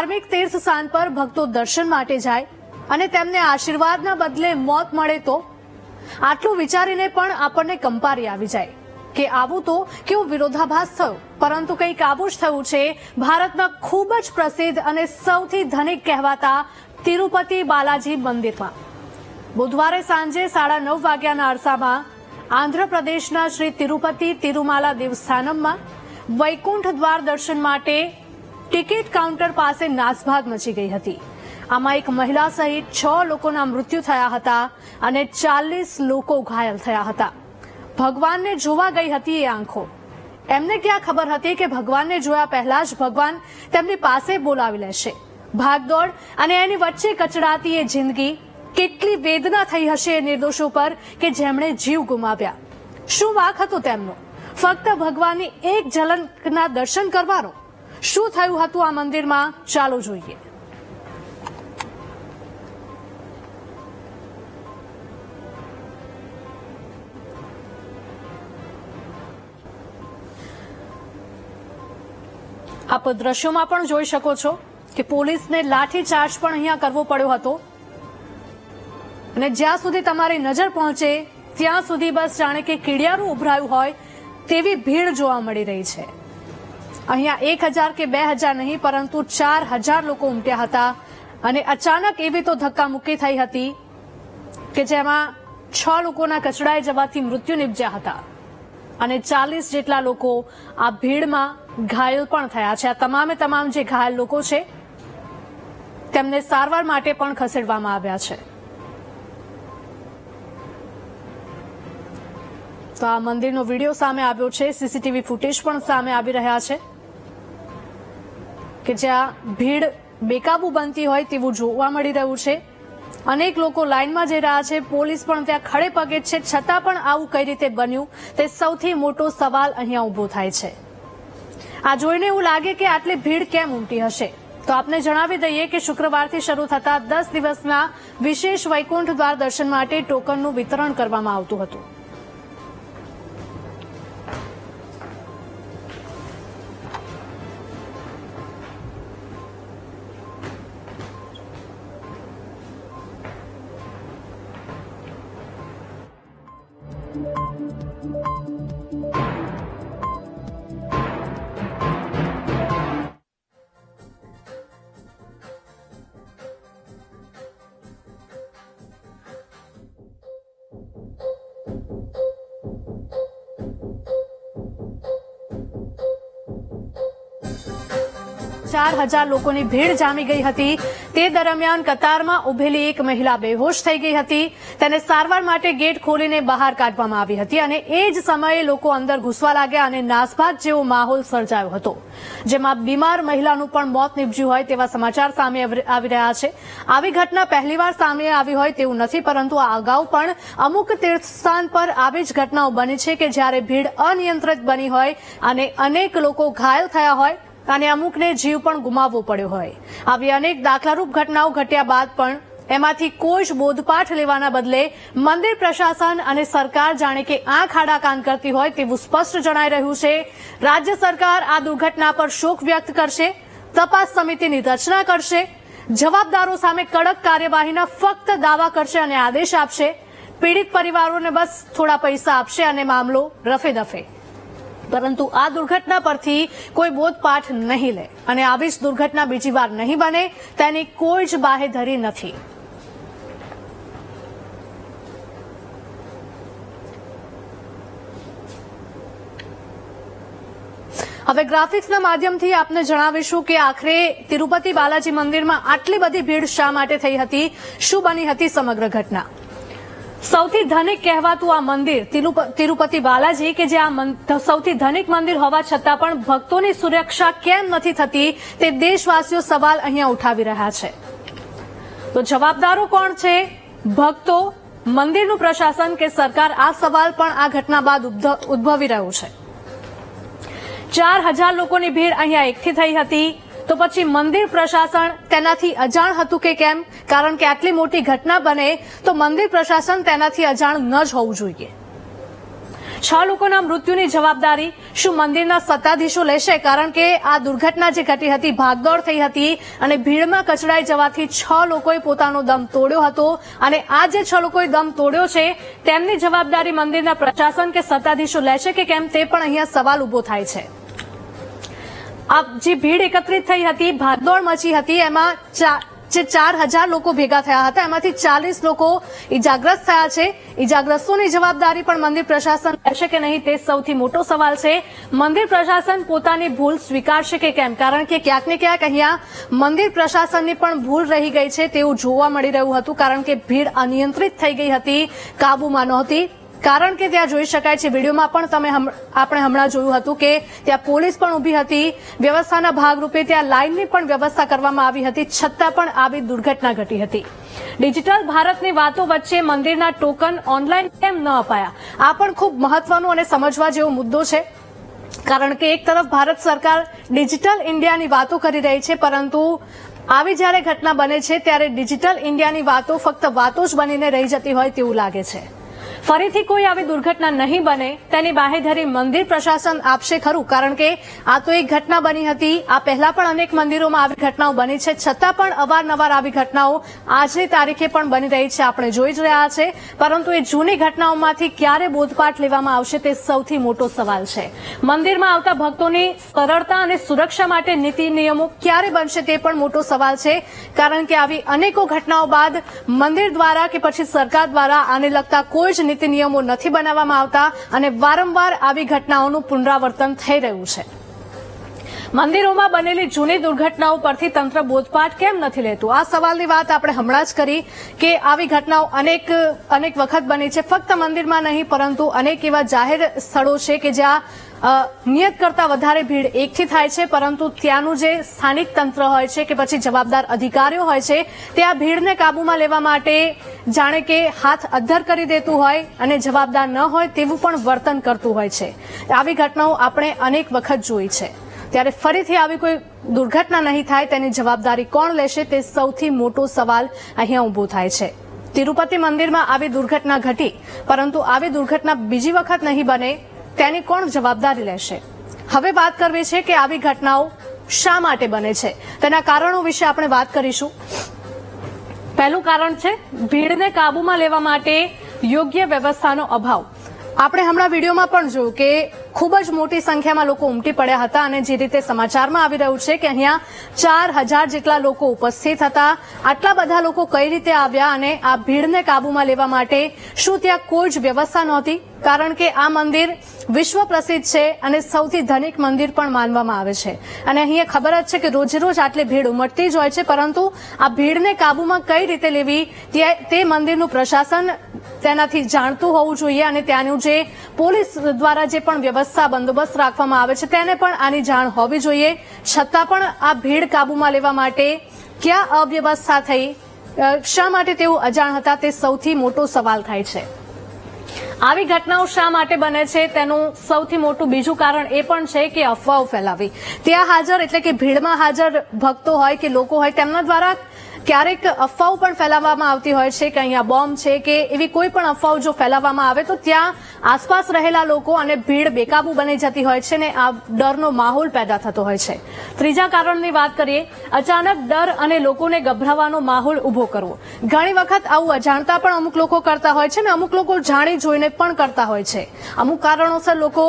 ધાર્મિક તીર્થ સ્થાન પર ભક્તો દર્શન માટે જાય અને તેમને આશીર્વાદના બદલે મોત મળે તો? આટલું વિચારીને પણ આપણને કંપારી આવી જાય કે આવું તો કેવું વિરોધાભાસ થયો. પરંતુ કંઈક આવું જ થયું છે, ભારતના ખૂબ જ પ્રસિદ્ધ અને સૌથી ધનિક કહેવાતા તિરુપતિ બાલાજી મંદિરમાં. બુધવારે સાંજે સાડા નવ વાગ્યાના અરસામાં આંધ્રપ્રદેશના શ્રી તિરુપતિ તિરુમાલા દેવસ્થાનમમાં વૈકુંઠ દ્વાર દર્શન માટે ટિકિટ કાઉન્ટર પાસે નાસભાગ મચી ગઈ હતી. આમાં એક મહિલા સહિત છ લોકોના મૃત્યુ થયા હતા અને ચાલીસ લોકો ઘાયલ થયા હતા. ભગવાનને જોવા ગઈ હતી એ આંખો. એમને ક્યાં ખબર હતી કે ભગવાનને જોયા પહેલા જ ભગવાન તેમની પાસે બોલાવી લેશે. ભાગદોડ અને એની વચ્ચે કચડાતી એ જિંદગી કેટલી વેદના થઈ હશે એ નિર્દોષો પર કે જેમણે જીવ ગુમાવ્યા. શું વાક હતો તેમનો? ફક્ત ભગવાનની એક ઝલકના દર્શન કરવાનો? શું થયું હતું આ મંદિરમાં? ચાલો જોઈએ. આપ દ્રશ્યોમાં પણ જોઈ શકો છો કે પોલીસને લાઠીચાર્જ પણ અહીંયા કરવો પડ્યો હતો. અને જ્યાં સુધી તમારી નજર પહોંચે, ત્યાં સુધી બસ જાણે કે કીડિયારું ઉભરાયું હોય તેવી ભીડ જોવા મળી રહી છે. અહીંયા એક હજાર કે બે હજાર નહીં, પરંતુ ચાર હજાર લોકો ઉમટ્યા હતા. અને અચાનક એવી તો ધક્કામુક્કી થઈ હતી કે જેમાં છ લોકોના કચડાઈ જવાથી મૃત્યુ નિપજ્યા હતા. અને ચાલીસ જેટલા લોકો આ ભીડમાં ઘાયલ પણ થયા છે. આ તમામે તમામ જે ઘાયલ લોકો છે, તેમને સારવાર માટે પણ ખસેડવામાં આવ્યા છે. તો આ મંદિરનો વીડિયો સામે આવ્યો છે. સીસીટીવી ફૂટેજ પણ સામે આવી રહ્યા છે. કે જ્યાં ભીડ બેકાબુ બનતી હોય તેવું જોવા મળી રહ્યું છે. અનેક લોકો લાઇનમાં જઈ રહ્યા છે. પોલીસ પણ ત્યાં ખડે પગે છે. છતાં પણ આવું કઈ રીતે બન્યું તે સૌથી મોટો સવાલ અહીંયા ઊભો થાય છે. આ જોઈને એવું લાગે કે આટલી ભીડ કેમ ઉમટી હશે? તો આપને જણાવી દઈએ કે શુક્રવારથી શરૂ થતા દસ દિવસના વિશેષ વૈકુંઠ દ્વાર દર્શન માટે ટોકનનું વિતરણ કરવામાં આવતું હતું. ચાર હજાર લોકોની ભીડ જામી ગઈ હતી. તે દરમિયાન કતારમાં ઉભેલી એક મહિલા બેહોશ થઈ ગઈ હતી. તેને સારવાર માટે ગેટ ખોલીને બહાર કાઢવામાં આવી હતી અને એ જ સમયે લોકો અંદર ઘૂસવા લાગ્યા અને નાસભાગ જેવો માહોલ સર્જાયો હતો. જેમાં બીમાર મહિલાનું પણ મોત નીપજ્યું હોય તેવા સમાચાર સામે આવી રહ્યા છે. આવી ઘટના પહેલીવાર સામે આવી હોય તેવું નથી, પરંતુ આ અગાઉ પણ અમુક તીર્થસ્થાન પર આવી જ ઘટનાઓ બની છે કે જ્યારે ભીડ અનિયંત્રિત બની હોય અને અનેક લોકો ઘાયલ થયા હોય અને અમુકને જીવ પણ ગુમાવવો પડ્યો હોય. આવી અનેક દાખલારૂપ ઘટનાઓ ઘટ્યા બાદ પણ એમાંથી કોઈ જ બોધપાઠ લેવાના બદલે મંદિર પ્રશાસન અને સરકાર જાણે કે આંખ આડાકાન કરતી હોય તેવું સ્પષ્ટ જણાઈ રહ્યું છે. રાજ્ય સરકાર આ દુર્ઘટના પર શોક વ્યક્ત કરશે, તપાસ સમિતિની રચના કરશે, જવાબદારો સામે કડક કાર્યવાહીના ફક્ત દાવા કરશે અને આદેશ આપશે. પીડિત પરિવારોને બસ થોડા પૈસા આપશે અને મામલો રફે દફે પરંતુ આ દુર્ઘટના પરથી કોઈ બોધપાઠ નહીં લે. અને આવી જ દુર્ઘટના બીજી વાર નહીં બને, તેની કોઈ જ બાહેધરી નથી. હવે ગ્રાફિક્સના માધ્યમથી આપને જણાવીશું કે આખરે તિરુપતિ બાલાજી મંદિરમાં આટલી બધી ભીડ શા માટે થઈ હતી? શું બની હતી સમગ્ર ઘટના? સૌથી ધનિક કહેવાતું આ મંદિર. તિરુપ- તિરુપતિ બાલાજી કે જે આ સૌથી ધનિક મંદિર હોવા છતાં પણ ભક્તોની સુરક્ષા કેમ નથી થતી તે દેશવાસીઓ સવાલ અહીંયા ઉઠાવી રહ્યા છે. તો જવાબદારો કોણ છે? ભક્તો, મંદિરનું પ્રશાસન કે સરકાર? આ સવાલ પણ આ ઘટના બાદ ઉદ્ભ- ઉદ્ભવી રહ્યું છે. ચાર હજાર લોકોની ભીડ અહીંયા એકઠી થઈ હતી. તો પછી મંદિર પ્રશાસન તેનાથી અજાણ હતું કે કેમ? કારણ કે આટલી મોટી ઘટના બને તો મંદિર પ્રશાસન તેનાથી અજાણ ન જ હોવું જોઈએ. છ લોકોના મૃત્યુની જવાબદારી શું મંદિરના સત્તાધીશો લેશે? કારણ કે આ દુર્ઘટના જે ઘટી હતી, ભાગદોડ થઈ હતી અને ભીડમાં કચડાઈ જવાથી છ લોકોએ પોતાનો દમ તોડ્યો હતો અને આ જે છ લોકોએ દમ તોડ્યો છે, તેમની જવાબદારી મંદિરના પ્રશાસન કે સત્તાધીશો લેશે કે કેમ તે પણ અહીંયા સવાલ ઊભો થાય છે. આ જે ભીડ એકત્રિત થઈ હતી ભાગદોડ મચી હતી, એમાં જે ચાર હજાર લોકો ભેગા થયા હતા, એમાંથી ચાલીસ લોકો ઇજાગ્રસ્ત થયા છે. ઇજાગ્રસ્તોની જવાબદારી પણ મંદિર પ્રશાસન લેશે કે નહીં તે સૌથી મોટો સવાલ છે. મંદિર પ્રશાસન પોતાની ભૂલ સ્વીકારશે કે કેમ? કારણ કે ક્યાંક ને ક્યાંક અહીંયા મંદિર પ્રશાસનની પણ ભૂલ રહી ગઈ છે તેવું જોવા મળી રહ્યું હતું, કારણ કે ભીડ અનિયંત્રિત થઈ ગઈ હતી, કાબુમાં નહોતી. કારણ કે ત્યાં જોઈ શકાય છે, વિડીયોમાં પણ તમે આપણે હમણાં જોયું હતું કે ત્યાં પોલીસ પણ ઊભી હતી, વ્યવસ્થાના ભાગરૂપે ત્યાં લાઇનની પણ વ્યવસ્થા કરવામાં આવી હતી, છતાં પણ આવી દુર્ઘટના ઘટી હતી. ડિજિટલ ભારતની વાતો વચ્ચે મંદિરના ટોકન ઓનલાઈન કેમ ન અપાયા? આ પણ ખૂબ મહત્વનો અને સમજવા જેવો મુદ્દો છે, કારણ કે એક તરફ ભારત સરકાર ડિજિટલ ઇન્ડિયાની વાતો કરી રહી છે, પરંતુ આવી જ્યારે ઘટના બને છે, ત્યારે ડિજિટલ ઇન્ડિયાની વાતો ફક્ત વાતો જ બનીને રહી જતી હોય તેવું લાગે છે. ફરીથી કોઈ આવી દુર્ઘટના નહીં બને, તેની બાહેધરી મંદિર પ્રશાસન આપશે ખરું. કારણ કે આ તો એક ઘટના બની હતી. આ પહેલા પણ અનેક મંદિરોમાં આવી ઘટનાઓ બની છે. છતાં પણ અવારનવાર આવી ઘટનાઓ આજની તારીખે પણ બની રહી છે. આપણે જોઈ જ રહ્યા છે. પરંતુ એ જૂની ઘટનાઓમાંથી ક્યારે બોધપાઠ લેવામાં આવશે તે સૌથી મોટો સવાલ છે. મંદિરમાં આવતા ભક્તોની સરળતા અને સુરક્ષા માટે નીતિ નિયમો ક્યારે બનશે તે પણ મોટો સવાલ છે. કારણ કે આવી અનેકો ઘટનાઓ બાદ મંદિર દ્વારા કે પછી સરકાર દ્વારા આને લગતા કોઈ જ નીતિ નિયમો નથી બનાવવામાં આવતા અને વારંવાર આવી ઘટનાઓનું પુનરાવર્તન થઈ રહ્યું છે. મંદિરોમાં બનેલી જૂની દુર્ઘટનાઓ પરથી તંત્ર બોધપાઠ કેમ નથી લેતું? આ સવાલની વાત આપણે હમણાં જ કરી કે આવી ઘટનાઓ અનેક અનેક વખત બની છે. ફક્ત મંદિરમાં નહીં, પરંતુ અનેક એવા જાહેર સ્થળો છે કે જ્યાં નિયત કરતા વધારે ભીડ એકથી થાય છે, પરંતુ ત્યાંનું જે સ્થાનિક તંત્ર હોય છે કે પછી જવાબદાર અધિકારીઓ હોય છે, તે આ ભીડને કાબૂમાં લેવા માટે જાણે કે હાથ અદ્ધર કરી દેતું હોય અને જવાબદાર ન હોય તેવું પણ વર્તન કરતું હોય છે. આવી ઘટનાઓ આપણે અનેક વખત જોઈ છે. ત્યારે ફરીથી આવી કોઈ દુર્ઘટના નહીં થાય, તેની જવાબદારી કોણ લેશે તે સૌથી મોટો સવાલ અહીંયા ઊભો થાય છે. તિરુપતિ મંદિરમાં આવી દુર્ઘટના ઘટી, પરંતુ આવી દુર્ઘટના બીજી વખત નહીં બને, તેની કોણ જવાબદારી લેશે? હવે વાત કરવી છે કે આવી ઘટનાઓ શા માટે બને છે? તેના કારણો વિશે આપણે વાત કરીશું. પહેલું કારણ છે, ભીડને કાબૂમાં લેવા માટે યોગ્ય વ્યવસ્થાનો અભાવ. આપણે હમણાં વિડીયોમાં પણ જોયું કે ખૂબ જ મોટી સંખ્યામાં લોકો ઉમટી પડ્યા હતા અને જે રીતે સમાચારમાં આવી રહ્યું છે કે અહીંયા ચાર હજાર જેટલા લોકો ઉપસ્થિત હતા. આટલા બધા લોકો કઈ રીતે આવ્યા અને આ ભીડને કાબૂમાં લેવા માટે શું ત્યાં કોઈ જ વ્યવસ્થા નહોતી? કારણ કે આ મંદિર વિશ્વ પ્રસિદ્ધ છે અને સૌથી ધનિક મંદિર પણ માનવામાં આવે છે. અને અહીંયા ખબર જ છે કે રોજે રોજ આટલી ભીડ ઉમટતી જ હોય છે, પરંતુ આ ભીડને કાબૂમાં કઈ રીતે લેવી તે તે મંદિરનું પ્રશાસન તેનાથી જાણતું હોવું જોઈએ અને ત્યાંનું જે પોલીસ દ્વારા જે પણ વ્યવસ્થા બંદોબસ્ત રાખવામાં આવે છે તેને પણ આની જાણ હોવી જોઈએ. છતાં પણ આ ભીડ કાબૂમાં લેવા માટે ક્યાં અવ્યવસ્થા થઈ શા માટે તેઓ અજાણ હતા તે સૌથી મોટો સવાલ થાય છે. આવી ઘટનાઓ શા માટે બને છે? તેનું સૌથી મોટું બીજું કારણ એ પણ છે કે અફવાઓ ફેલાવી. ત્યાં હાજર એટલે કે ભીડમાં હાજર ભક્તો હોય કે લોકો હોય, તેમના દ્વારા ક્યારેક અફવાઓ પણ ફેલાવવામાં આવતી હોય છે કે અહીંયા બોમ્બ છે કે એવી કોઈ પણ અફવાઓ જો ફેલાવવામાં આવે તો ત્યાં આસપાસ રહેલા લોકો અને ભીડ બેકાબુ બની જતી હોય છે ને આ ડરનો માહોલ પેદા થતો હોય છે. ત્રીજા કારણની વાત કરીએ, અચાનક ડર અને લોકોને ગભરાવાનો માહોલ ઊભો કરવો. ઘણી વખત આવું અજાણતા પણ અમુક લોકો કરતા હોય છે ને અમુક લોકો જાણી જોઈને પણ કરતા હોય છે. અમુક કારણોસર લોકો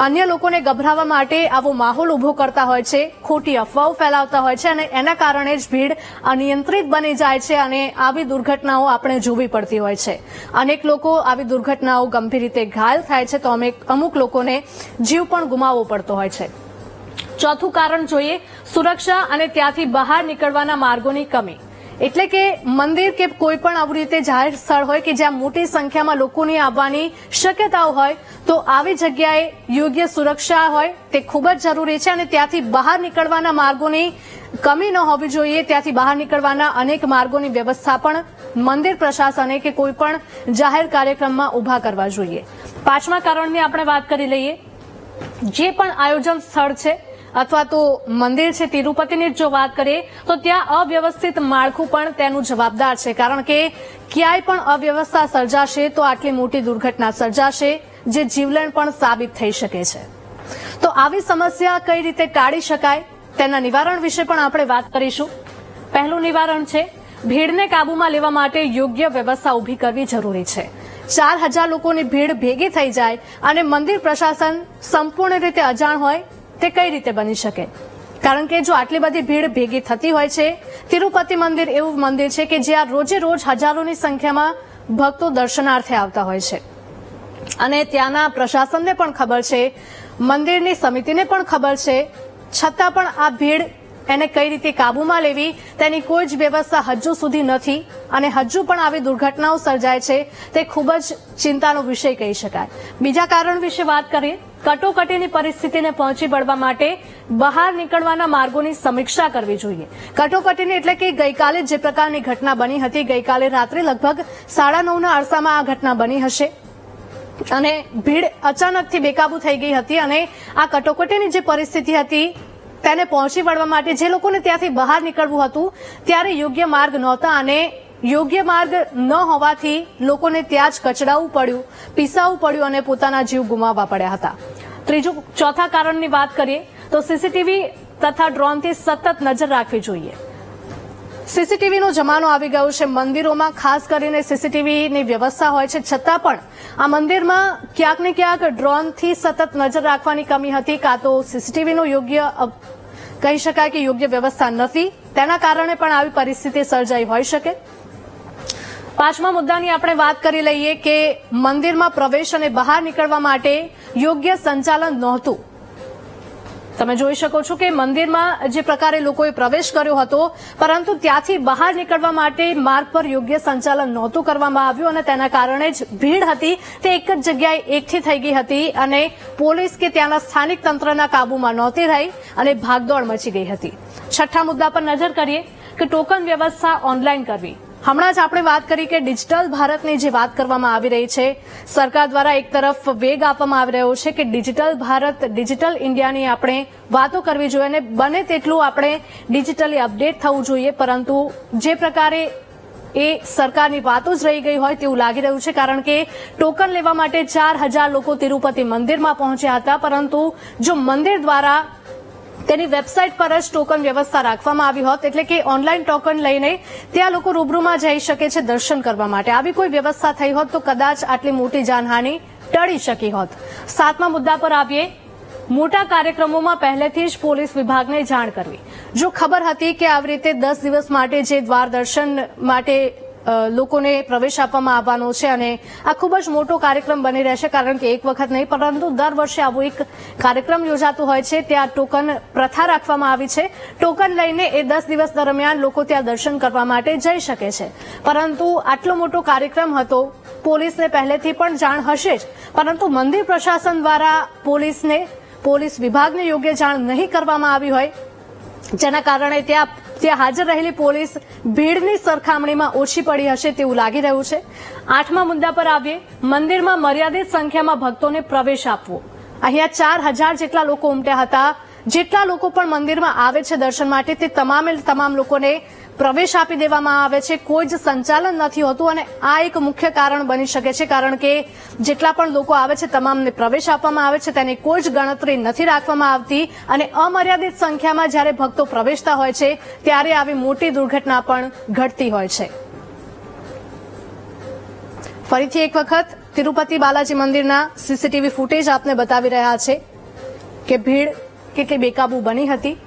અન્ય લોકોને ગભરાવા માટે આવો માહોલ ઊભો કરતા હોય છે, ખોટી અફવાઓ ફેલાવતા હોય છે અને એના કારણે જ ભીડ અનિયંત્રિત બની જાય છે અને આવી દુર્ઘટનાઓ આપણે જોવી પડતી હોય છે. અનેક લોકો આવી દુર્ઘટનાઓ ગંભીર રીતે ઘાયલ થાય છે તો અમે અમુક લોકોને જીવ પણ ગુમાવવો પડતો હોય છે. ચોથું કારણ જોઈએ, સુરક્ષા અને ત્યાંથી બહાર નીકળવાના માર્ગોની કમી. એટલે કે મંદિર કે કોઈ પણ આવી રીતે જાહેર સ્થળ હોય કે જ્યાં મોટી સંખ્યામાં લોકોની આવવાની શક્યતાઓ હોય, તો આવી જગ્યાએ યોગ્ય સુરક્ષા હોય, તે ખૂબ જ જરૂરી છે અને ત્યાંથી બહાર નીકળવાના માર્ગોની કમી ન હોવી જોઈએ. ત્યાંથી બહાર નીકળવાના અનેક માર્ગોની વ્યવસ્થા પણ મંદિર પ્રશાસને કે કોઈ પણ જાહેર કાર્યક્રમમાં ઊભા કરવા જોઈએ. પાંચમા કારણની આપણે વાત કરી લઈએ. જે પણ આયોજન સ્થળ છે અથવા તો મંદિર છે તિરુપતિની જો વાત કરીએ, તો ત્યાં અવ્યવસ્થિત માળખું પણ તેનું જવાબદાર છે. કારણ કે ક્યાંય પણ અવ્યવસ્થા સર્જાશે, તો આટલી મોટી દુર્ઘટના સર્જાશે, જે જીવલેણ પણ સાબિત થઈ શકે છે. તો આવી સમસ્યા કઈ રીતે ટાળી શકાય? તેના નિવારણ વિશે પણ આપણે વાત કરીશું. પહેલું નિવારણ છે, ભીડને કાબૂમાં લેવા માટે યોગ્ય વ્યવસ્થા ઊભી કરવી જરૂરી છે. ચાર હજાર લોકોની ભીડ ભેગી થઈ જાય અને મંદિર પ્રશાસન સંપૂર્ણ રીતે અજાણ હોય તે કઈ રીતે બની શકે? કારણ કે જો આટલી બધી ભીડ ભેગી થતી હોય છે, તિરુપતિ મંદિર એવું મંદિર છે કે જ્યાં રોજે રોજ હજારોની સંખ્યામાં ભક્તો દર્શનાર્થે આવતા હોય છે. અને ત્યાંના પ્રશાસનને પણ ખબર છે, મંદિરની સમિતિને પણ ખબર છે, છતાં પણ આ ભીડ એને કઈ રીતે કાબૂમાં લેવી, તેની કોઈ જ વ્યવસ્થા હજુ સુધી નથી અને હજુ પણ આવી દુર્ઘટનાઓ સર્જાય છે, તે ખૂબ જ ચિંતાનો વિષય કહી શકાય. બીજા કારણ વિશે વાત કરીએ. કટોકટીની પરિસ્થિતિને પહોંચી વળવા માટે બહાર નીકળવાના માર્ગોની સમીક્ષા કરવી જોઈએ. કટોકટીની એટલે કે ગઈકાલે જે પ્રકારની ઘટના બની હતી, ગઈકાલે રાત્રે લગભગ સાડા નવના અરસામાં આ ઘટના બની હશે. અને ભીડ અચાનકથી બેકાબુ થઈ ગઈ હતી અને આ કટોકટીની જે પરિસ્થિતિ હતી, તેને પહોંચી વળવા માટે જે લોકોને ત્યાંથી બહાર નીકળવું હતું, ત્યારે યોગ્ય માર્ગ નહોતા અને યોગ્ય માર્ગ ન હોવાથી લોકોને ત્યાં જ કચડાવવું પડ્યું પીસાવવું પડ્યું અને પોતાના જીવ ગુમાવવા પડ્યા હતા. ત્રીજું, ચોથા કારણની વાત કરીએ તો સીસીટીવી તથા ડ્રોનથી સતત નજર રાખવી જોઈએ. સીસીટીવીનો જમાનો આવી ગયો છે. મંદિરોમાં ખાસ કરીને સીસીટીવીની વ્યવસ્થા હોય છે. છતાં પણ આ મંદિરમાં ક્યાંક ને ક્યાંક ડ્રોનથી સતત નજર રાખવાની કમી હતી. કાં તો સીસીટીવીનો યોગ્ય કહી શકાય કે યોગ્ય વ્યવસ્થા નથી. તેના કારણે પણ આવી પરિસ્થિતિ સર્જાઈ હોઈ શકે. પાંચમા મુદ્દાની આપણે વાત કરી લઈએ કે મંદિરમાં પ્રવેશ અને બહાર નીકળવા માટે યોગ્ય સંચાલન નહોતું. તમે જોઈ શકો છો કે મંદિરમાં જે પ્રકારે લોકોએ પ્રવેશ કર્યો હતો, પરંતુ ત્યાંથી બહાર નીકળવા માટે માર્ગ પર યોગ્ય સંચાલન નહોતું કરવામાં આવ્યું અને તેના કારણે જ ભીડ હતી. તે એક જ જગ્યાએ એકઠી થઈ ગઈ હતી અને પોલીસ કે ત્યાંના સ્થાનિક તંત્રના કાબુમાં નહોતી રહી અને ભાગદોડ મચી ગઈ હતી. છઠ્ઠા મુદ્દા પર નજર કરીએ કે ટોકન વ્યવસ્થા ઓનલાઈન કરવી. હમણાં જ આપણે વાત કરી કે ડિજિટલ ભારતની જે વાત કરવામાં આવી રહી છે, સરકાર દ્વારા એક તરફ વેગ આપવામાં આવી રહ્યો છે કે ડિજિટલ ભારત, ડિજિટલ ઇન્ડિયાની આપણે વાતો કરવી જોઈએ અને બને તેટલું આપણે ડિજિટલી અપડેટ થવું જોઈએ. પરંતુ જે પ્રકારે એ સરકારની વાતો જ રહી ગઈ હોય તેવું લાગી રહ્યું છે, કારણ કે ટોકન લેવા માટે ચાર હજાર લોકો તિરુપતિ મંદિરમાં પહોંચ્યા હતા. પરંતુ જો મંદિર દ્વારા તેની વેબસાઇટ પર જ ટોકન વ્યવસ્થા રાખવામાં આવી હોત, એટલે કે ઓનલાઈન ટોકન લઈને ત્યાં લોકો રૂબરૂમાં જઈ શકે છે દર્શન કરવા માટે. આવી કોઈ વ્યવસ્થા થઈ હોત તો કદાચ આટલી મોટી જાનહાની ટળી શકી હોત. સાતમા મુદ્દા પર આવીએ. મોટા કાર્યક્રમોમાં પહેલેથી જ પોલીસ વિભાગને જાણ કરવી. જો ખબર હતી કે આવી રીતે દસ દિવસ માટે જે દ્વાર દર્શન માટે લોકોને પ્રવેશ આપવામાં આવવાનો છે અને આ ખૂબ જ મોટો કાર્યક્રમ બની રહેશે કારણ કે એક વખત નહીં, પરંતુ દર વર્ષે આવો એક કાર્યક્રમ યોજાતો હોય છે. ત્યાં ટોકન પ્રથા રાખવામાં આવી છે. ટોકન લઈને એ દસ દિવસ દરમિયાન લોકો ત્યાં દર્શન કરવા માટે જઈ શકે છે. પરંતુ આટલો મોટો કાર્યક્રમ હતો, પોલીસને પહેલેથી પણ જાણ હશે જ. પરંતુ મંદિર પ્રશાસન દ્વારા પોલીસને, પોલીસ વિભાગને યોગ્ય જાણ નહીં કરવામાં આવી હોય, જેના કારણે ત્યાં ત્યાં હાજર રહેલી પોલીસ ભીડની સરખામણીમાં ઓછી પડી હશે તેવું લાગી રહ્યું છે. આઠમા મુદ્દા પર આવીએ. મંદિરમાં મર્યાદિત સંખ્યામાં ભક્તોને પ્રવેશ આપવો. અહીંયા ચાર હજાર જેટલા લોકો ઉમટ્યા હતા. જેટલા લોકો પણ મંદિરમાં આવે છે દર્શન માટે તે તમામે તમામ લોકોને પ્રવેશ આપી દેવામાં આવે છે. કોઈ જ સંચાલન નથી હોતું અને આ એક મુખ્ય કારણ બની શકે છે, કારણ કે જેટલા પણ લોકો આવે છે, તમામને પ્રવેશ આપવામાં આવે છે, તેની કોઈ જ ગણતરી નથી રાખવામાં આવતી અને અમર્યાદિત સંખ્યામાં જ્યારે ભક્તો પ્રવેશતા હોય છે, ત્યારે આવી મોટી દુર્ઘટના પણ ઘટતી હોય છે. ફરીથી એક વખત તિરુપતિ બાલાજી મંદિરના સીસીટીવી ફૂટેજ આપને બતાવી રહ્યા છે કે ભીડ કેટલી બેકાબુ બની હતી.